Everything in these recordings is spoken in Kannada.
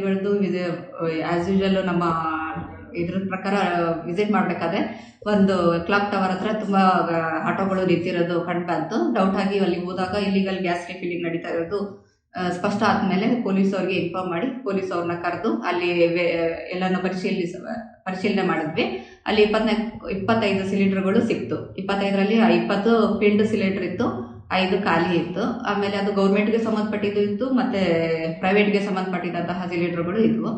ಇವತ್ತು ಆಸ್ ಯೂಶಲ್ ನಮ್ಮ ಇದ್ರ ಪ್ರಕಾರ ವಿಸಿಟ್ ಮಾಡಬೇಕಾದ್ರೆ ಒಂದು ಕ್ಲಾಕ್ ಟವರ್ ಹತ್ರ ತುಂಬ ಆಟೋಗಳು ನಿಂತಿರೋದು ಕಂಡು ಬಂತು. ಡೌಟ್ ಆಗಿ ಅಲ್ಲಿ ಹೋದಾಗ ಇಲ್ಲಿಗಲ್ ಗ್ಯಾಸ್ ರಿಫಿಲಿಂಗ್ ನಡೀತಾ ಇರೋದು ಸ್ಪಷ್ಟ ಆದಮೇಲೆ ಪೊಲೀಸ್ ಅವ್ರಿಗೆ ಇನ್ಫಾರ್ಮ್ ಮಾಡಿ, ಪೊಲೀಸ್ ಅವ್ರನ್ನ ಕರೆದು ಅಲ್ಲಿ ಎಲ್ಲನೂ ಪರಿಶೀಲಿಸ ಪರಿಶೀಲನೆ ಮಾಡಿದ್ವಿ. ಅಲ್ಲಿ ಇಪ್ಪತ್ನಾಲ್ಕು, ಇಪ್ಪತ್ತೈದು ಸಿಲಿಂಡರ್ಗಳು ಸಿಕ್ತು. ಇಪ್ಪತ್ತೈದರಲ್ಲಿ ಇಪ್ಪತ್ತು ಫೀಲ್ಡ್ ಸಿಲಿಂಡರ್ ಇತ್ತು. ಐದು ಖಾಲಿ ಇತ್ತು. ಆಮೇಲೆ ಅದು ಗೌರ್ಮೆಂಟ್ಗೆ ಸಂಬಂಧಪಟ್ಟಿದ್ದು ಇತ್ತು ಮತ್ತೆ ಪ್ರೈವೇಟ್ಗೆ ಸಂಬಂಧಪಟ್ಟಿದ್ದಂತಹ ಸಿಲಿಂಡರ್ಗಳು ಇದ್ವು.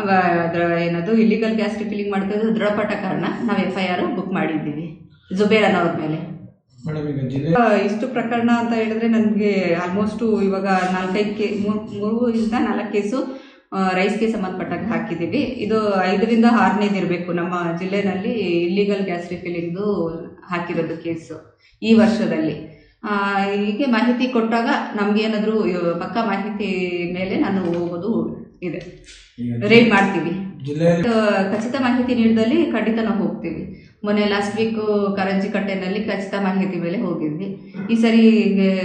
ಅದ್ರ ಏನದು ಇಲ್ಲಿಗಲ್ ಗ್ಯಾಸ್ ರಿಫಿಲಿಂಗ್ ಮಾಡ್ತಿದ್ದು ದೃಢಪಟ್ಟ ಕಾರಣ. ನಾವು ಎಫ್ ಐ ಆರ್ ಬುಕ್ ಮಾಡಿದ್ದೀವಿ. ಜುಬೇರ್ ಅನ್ನೋರ ಮೇಲೆ. ಇಷ್ಟು ಪ್ರಕರಣ ಅಂತ ಹೇಳಿದ್ರೆ ನನಗೆ ಆಲ್ಮೋಸ್ಟು ಇವಾಗ ನಾಲ್ಕೈದು ಕೇ ಮೂರು ಮೂರಿಂದ ನಾಲ್ಕು ಕೇಸು ರೈಸ್ಗೆ ಸಂಬಂಧಪಟ್ಟಾಗ ಹಾಕಿದ್ದೀವಿ. ಇದು ಐದರಿಂದ ಆರನೇದು ಇರಬೇಕು ನಮ್ಮ ಜಿಲ್ಲೆನಲ್ಲಿ ಇಲ್ಲಿಗಲ್ ಗ್ಯಾಸ್ ರಿಫಿಲಿಂಗ್ದು ಹಾಕಿರೋದು ಕೇಸು ಈ ವರ್ಷದಲ್ಲಿ. ಹೀಗೆ ಮಾಹಿತಿ ಕೊಟ್ಟಾಗ ನಮಗೇನಾದರೂ ಪಕ್ಕ ಮಾಹಿತಿ ಮೇಲೆ ನಾನು ಹೋಗೋದು ಇದೆ. ರೇಟ್ ರೇಡ್ ಮಾಡ್ತೀವಿ. ಖಚಿತ ಮಾಹಿತಿ ನೀಡಿದಲ್ಲಿ ಖಂಡಿತ ನಾವು ಹೋಗ್ತೀವಿ. ಮೊನ್ನೆ ಲಾಸ್ಟ್ ವೀಕ್ ಕರಂಜಿ ಕಟ್ಟೆನಲ್ಲಿ ಖಚಿತ ಮಾಹಿತಿ ಮೇಲೆ ಹೋಗಿದ್ವಿ. ಈ ಸರಿ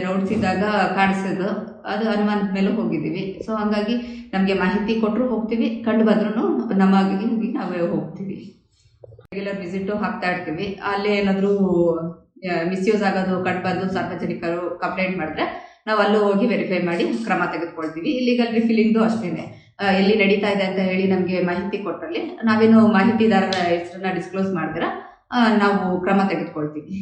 ರೌಂಡ್ಸ್ ಇದ್ದಾಗ ಕಾಣಿಸೋದು ಅದು ಅನುಮಾನದ ಮೇಲೆ ಹೋಗಿದ್ದೀವಿ. ಸೊ ಹಂಗಾಗಿ ನಮಗೆ ಮಾಹಿತಿ ಕೊಟ್ಟರು ಹೋಗ್ತೀವಿ. ಕಂಡು ಬಂದ್ರೂ ನಮಗೆ ನಾವೇ ಹೋಗ್ತೀವಿ. ರೆಗ್ಯುಲರ್ ವಿಸಿಟು ಹಾಕ್ತಾ ಇರ್ತೀವಿ. ಅಲ್ಲಿ ಏನಾದರೂ ಮಿಸ್ಯೂಸ್ ಆಗೋದು, ಕಂಡು ಬಂದು ಸಾರ್ವಜನಿಕರು ಕಂಪ್ಲೇಂಟ್ ಮಾಡಿದ್ರೆ ನಾವು ಅಲ್ಲೂ ಹೋಗಿ ವೆರಿಫೈ ಮಾಡಿ ಕ್ರಮ ತೆಗೆದುಕೊಳ್ತೀವಿ. ಇಲ್ಲಿಗಲ್ ರಿಫಿಲ್ಲಿಂಗ್ದು ಅಷ್ಟೇ ಎಲ್ಲಿ ನಡೀತಾ ಇದೆ ಅಂತ ಹೇಳಿ ನಮಗೆ ಮಾಹಿತಿ ಕೊಟ್ಟರಲ್ಲಿ ನಾವೇನು ಮಾಹಿತಿದಾರರ ಹೆಸರನ್ನ ಡಿಸ್ಕ್ಲೋಸ್ ಮಾಡಿದ್ರೆ ನಾವು ಕ್ರಮ ತೆಗೆದುಕೊಳ್ತೀವಿ.